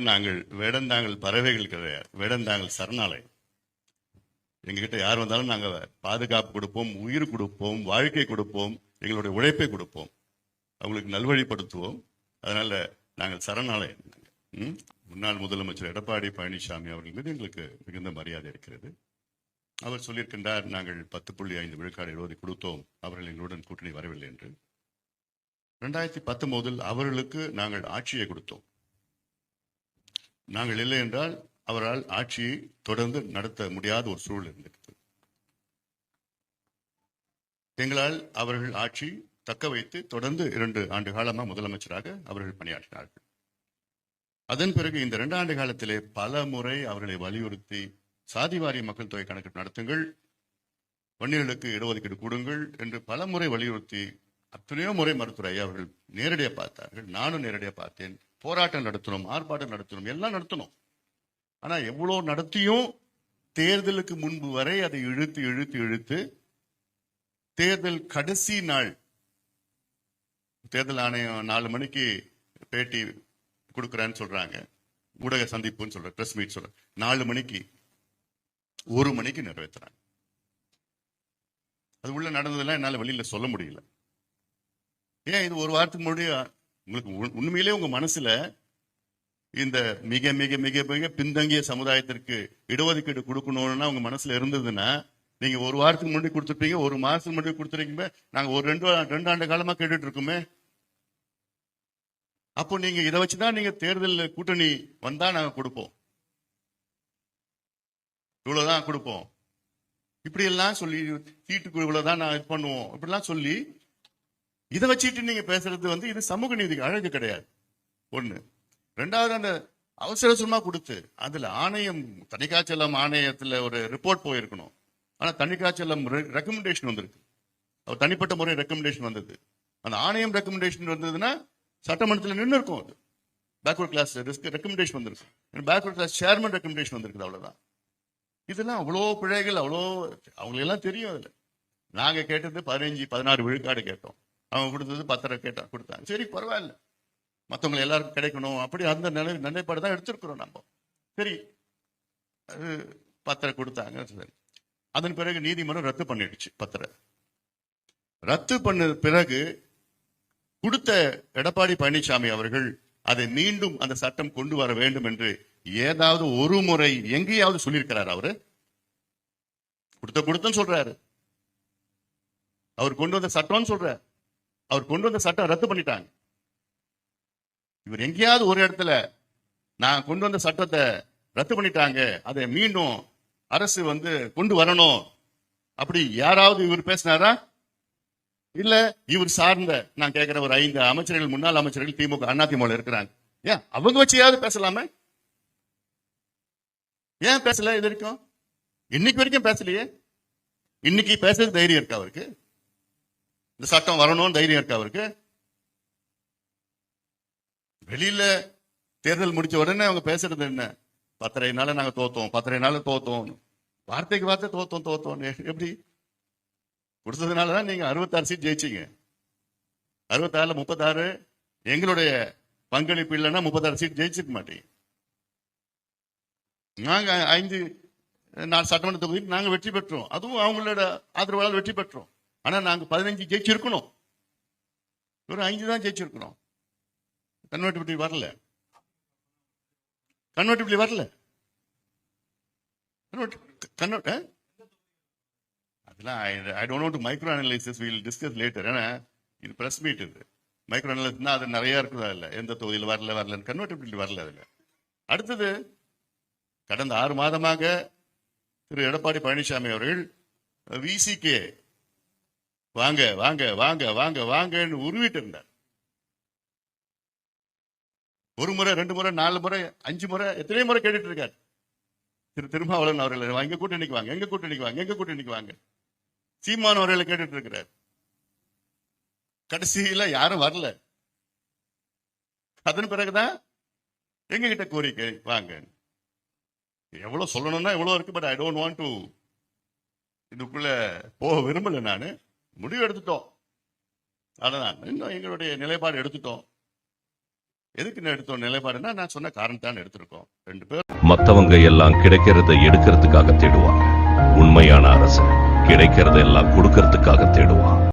நாங்கள் வேடந்தாங்கல் பறவைகள் கிடையாது வேடந்தாங்கல் சரணாலயம். எங்ககிட்ட யார் வந்தாலும் நாங்க பாதுகாப்பு கொடுப்போம் உயிர் கொடுப்போம் வாழ்க்கை கொடுப்போம் எங்களுடைய உழைப்பை கொடுப்போம். அவங்களுக்கு நல்வழிப்படுத்துவோம். அதனால நாங்கள் சரணாலயம். முன்னாள் முதலமைச்சர் எடப்பாடி பழனிசாமி அவர்கள் மீது எங்களுக்கு மிகுந்த மரியாதை இருக்கிறது. அவர் சொல்லியிருக்கின்றார் நாங்கள் பத்து புள்ளி ஐந்து விழுக்காடு எழுபதை கொடுத்தோம். அவர்கள் எங்களுடன் கூட்டணி வரவில்லை என்று. ரெண்டாயிரத்தி பத்தொன்பதில் அவர்களுக்கு நாங்கள் ஆட்சியை கொடுத்தோம். நாங்கள் இல்லை என்றால் அவரால் ஆட்சியை தொடர்ந்து நடத்த முடியாத ஒரு சூழல் இருந்திருக்கிறது. எங்களால் அவர்கள் ஆட்சி தக்க வைத்து தொடர்ந்து இரண்டு ஆண்டு காலமாக முதலமைச்சராக அவர்கள் பணியாற்றினார்கள். அதன் பிறகு இந்த இரண்டு ஆண்டு காலத்திலே பல முறை அவர்களை வலியுறுத்தி சாதிவாரி மக்கள் தொகை கணக்கெடுப்பு நடத்துங்கள் வன்னியர்களுக்கு இடஒதுக்கீடு கொடுங்கள் என்று பல முறை வலியுறுத்தி அத்தனையோ முறை மருத்துவர் ஐயா அவர்கள் நேரடியாக பார்த்தார்கள். நானும் நேரடியாக பார்த்தேன். போராட்டம் நடத்தணும் ஆர்ப்பாட்டம் நடத்தணும் எல்லாம் நடத்தணும். ஆனா எவ்வளவு நடத்தியும் தேர்தலுக்கு முன்பு வரை அதை இழுத்து இழுத்து இழுத்து தேர்தல் கடைசி நாள் தேர்தல் ஆணையம் நாலு மணிக்கு பேட்டி கொடுக்குறேன்னு சொல்றாங்க. ஊடக சந்திப்புன்னு சொல்ற பிரஸ் மீட் சொல்ற. நாலு மணிக்கு ஒரு மணிக்கு நிறைவேற்றுறாங்க. அது உள்ள நடந்ததெல்லாம் என்னால் வெளியில சொல்ல முடியல. ஏன் இது ஒரு வாரத்துக்கு முன்னாடி உங்களுக்கு உண்மையிலேயே உண்மையிலே உங்க மனசுல இந்த மிக மிக மிக மிக பின்தங்கிய சமுதாயத்திற்கு இடஒதுக்கீடு கொடுக்கணும்னா உங்க மனசுல இருந்ததுன்னா நீங்க ஒரு வாரத்துக்கு முன்னாடி கொடுத்துருப்பீங்க ஒரு மாசத்துக்கு முன்னாடி கொடுத்துருக்கீங்க நாங்க ஒரு ரெண்டு ரெண்டு ஆண்டு காலமா கேட்டுட்டு இருக்கோமே. அப்போ நீங்க இதை வச்சுதான் நீங்க தேர்தல் கூட்டணி வந்தா நாங்க கொடுப்போம். இவ்வளவுதான் கொடுப்போம். இப்படி எல்லாம் சொல்லி சீட்டுக்கு இவ்வளவுதான் நான் இது பண்ணுவோம். இப்படிலாம் சொல்லி இதை வச்சுட்டு நீங்க பேசுறது வந்து இது சமூக நீதிக்கு அழகு கிடையாது. ஒண்ணு. ரெண்டாவது அந்த அவசர அவசரமா கொடுத்து அதுல ஆணையம் தணிக்காச்சலம் ஆணையத்துல ஒரு ரிப்போர்ட் போயிருக்கணும். ஆனா தணிக்காச்சலம் ரெக்கமெண்டேஷன் வந்திருக்கு. அவர் தனிப்பட்ட முறை ரெக்கமெண்டேஷன் வந்தது. அந்த ஆணையம் ரெக்கமெண்டேஷன் வந்ததுன்னா சட்டமன்றத்தில் நின்று இருக்கும் அது. பேக்வர்ட் கிளாஸ் ரெக்கமெண்டேஷன் வந்திருக்கு. பேக்வர்ட் கிளாஸ் சேர்மன் ரெக்கமெண்டேஷன் வந்திருக்குது அவ்வளோதான் இதெல்லாம் அவ்வளோ பிழைகள் அவ்வளோ அவங்களெல்லாம் தெரியும் அதில். நாங்கள் கேட்டது பதினஞ்சு பதினாறு விழுக்காடு கேட்டோம். அவன் கொடுத்தது பத்தரை கேட்டோம் கொடுத்தாங்க. சரி பரவாயில்ல. மற்றவங்க எல்லாருக்கும் கிடைக்கணும். அப்படி அந்த நிலை நிலைப்பாடு தான் எடுத்திருக்கிறோம் நம்ம. சரி அது பத்திரம் கொடுத்தாங்க. சரி. அதன் பிறகு நீதிமன்றம் ரத்து பண்ணிடுச்சு பத்திரம் ரத்து பண்ண பிறகு கொடுத்த எடப்பாடி பழனிசாமி அவர்கள் அதை மீண்டும் அந்த சட்டம் கொண்டு வர வேண்டும் என்று ஏதாவது ஒரு முறை எங்கேயாவது சொல்லியிருக்கிறார் அவரு. கொடுத்த கொடுத்தன்னு சொல்றாரு. அவர் கொண்டு வந்த சட்டம்னு சொல்றாரு. அவர் கொண்டு வந்த சட்டம் ரத்து பண்ணிட்டாங்க. இவர் எங்கேயாவது ஒரு இடத்துல நான் கொண்டு வந்த சட்டத்தை ரத்து பண்ணிட்டாங்க அதை மீண்டும் அரசு வந்து கொண்டு வரணும். அப்படி யாராவது இவர் பேசினாரா? இல்ல இவர் சார்ந்த நான் கேட்கிற ஒரு ஐந்து அமைச்சர்கள் முன்னாள் அமைச்சர்கள் திமுக அதிமுக இருக்கிறாங்க. ஏன் அவங்க வச்சியாவது பேசலாமே? ஏன் பேசல இது வரைக்கும்? இன்னைக்கு வரைக்கும் பேசலையே? இன்னைக்கு பேசுறது தைரியம் இருக்கா அவருக்கு? இந்த சட்டம் வரணும்னு தைரியம் இருக்கா அவருக்கு? வெளியில தேர்தல் முடிச்ச உடனே அவங்க பேசுறது என்ன? பத்தரை நாள் நாங்க தோத்தோம் பத்தரை நாள் தோத்தோம். வார்த்தைக்கு வார்த்தை தோத்தோம் தோத்தோம். எப்படி? கொடுத்ததுனாலதான் நீங்க அறுபத்தாறு சீட் ஜெயிச்சீங்க. அறுபத்தாறுல முப்பத்தாறு எங்களுடைய பங்களிப்பு இல்லைன்னா முப்பத்தாறு சீட் ஜெயிச்சிருக்க மாட்டீங்க. நாங்க ஐந்து நாலு சட்டமன்ற தொகுதிக்கு நாங்க வெற்றி பெற்றோம். அதுவும் அவங்களோட ஆதரவாளர் வெற்றி பெற்றோம். ஆனா நாங்க பதினஞ்சு ஜெயிச்சிருக்கணும். ஒரு ஐந்து தான் ஜெயிச்சிருக்கிறோம். கன்வெர்டிபிலிட்டி வரல. கன்வெர்டிபிலிட்டி வரல. கன்வெர்ட் அதெல்லாம் I don't do micro analysis will discuss later ஏன்னா இது ப்ரெஸ் மீட் இது. மைக்ரோ அனலைஸ்னா அது நிறைய இருக்குதா இல்லை? எந்த தொகுதியில் வரல வரலன்னு. கன்வெர்டிபிலிட்டி வரல அதில். அடுத்தது கடந்த ஆறு மாதமாக திரு எடப்பாடி பழனிசாமி அவர்கள் விசிகே வாங்க வாங்க வாங்க வாங்க வாங்கன்னு உருவிட்டு இருந்தார். ஒரு முறை ரெண்டு முறை நாலு முறை அஞ்சு முறை எத்தனை முறை கேட்டுட்டு இருக்கார். திரு திருமாவளவன் அவர்கள் எங்க கூட்டணிக்கு வாங்க எங்க கூட்டணிக்கு வாங்க எங்க கூட்டணிக்கு வாங்க. சீமான் அவர்களை கேட்டுட்டு இருக்கிறார். கடைசியில யாரும் வரல. அதன் பிறகுதான் எங்க கிட்ட கோரிக்கை வாங்க எவ்வளவு சொல்லணும்னா எவ்வளவு இருக்கு but I don't want to இதுக்குள்ள போக விரும்பல நானு. முடிவு எடுத்துட்டோம் அதான் இன்னும் எங்களுடைய நிலைப்பாடு எடுத்துட்டோம். எதுக்கு எடுத்தோம் நிலைப்பாடுனா நான் சொன்ன காரணத்தான் எடுத்திருக்கோம். ரெண்டு பேர். மத்தவங்க எல்லாம் கிடைக்கிறத எடுக்கிறதுக்காக தேடுவாங்க. உண்மையான அரசு கிடைக்கிறத எல்லாம் கொடுக்கறதுக்காக தேடுவான்.